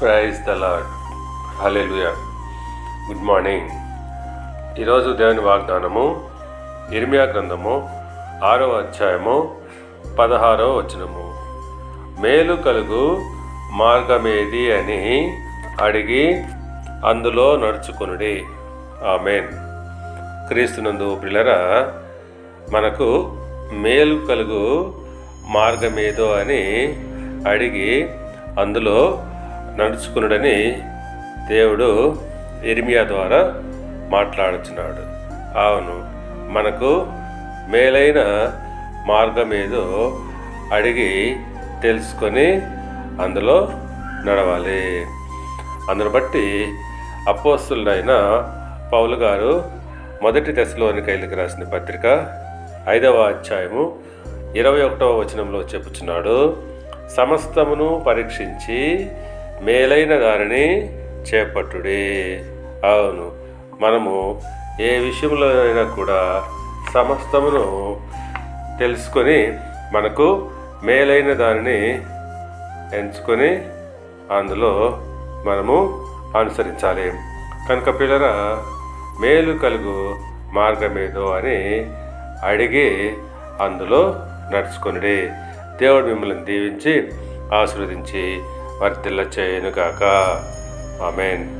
Praise the Lord good morning ఈరోజు దేవుని వాగ్దానము ఇర్మియా గ్రంథము ఆరో అధ్యాయము పదహారో వచనము. మేలు కలుగు మార్గమేది అని అడిగి అందులో నడుచుకొనుడి. ఆమెన్. క్రీస్తునందు పిల్లరా మనకు మేలు కలుగు మార్గమేదో అని అడిగి అందులో నడుచుకునుడని దేవుడు ఎరిమియా ద్వారా మాట్లాడుచున్నాడు. అవును మనకు మేలైన మార్గమేదో అడిగి తెలుసుకొని అందులో నడవాలి. అందును బట్టి అపోస్తులైన పౌలు గారు మొదటి దశలోని కైలికి రాసిన పత్రిక ఐదవ అధ్యాయము ఇరవై ఒకటవ వచనంలో చెప్పుచున్నాడు సమస్తమును పరీక్షించి మేలైన దానిని చేపట్టుడి. అవును మనము ఏ విషయంలోనైనా కూడా సమస్తమును తెలుసుకొని మనకు మేలైన దానిని ఎంచుకొని అందులో మనము అనుసరించాలి. కనుక పిల్లరా మేలు కలుగు మార్గమేదో అని అడిగి అందులో నడుచుకొనిడి. దేవుడు మిమ్మల్ని దీవించి ఆశీర్వదించి వర్తిల్ల చేయనుగాక ఆమెన్.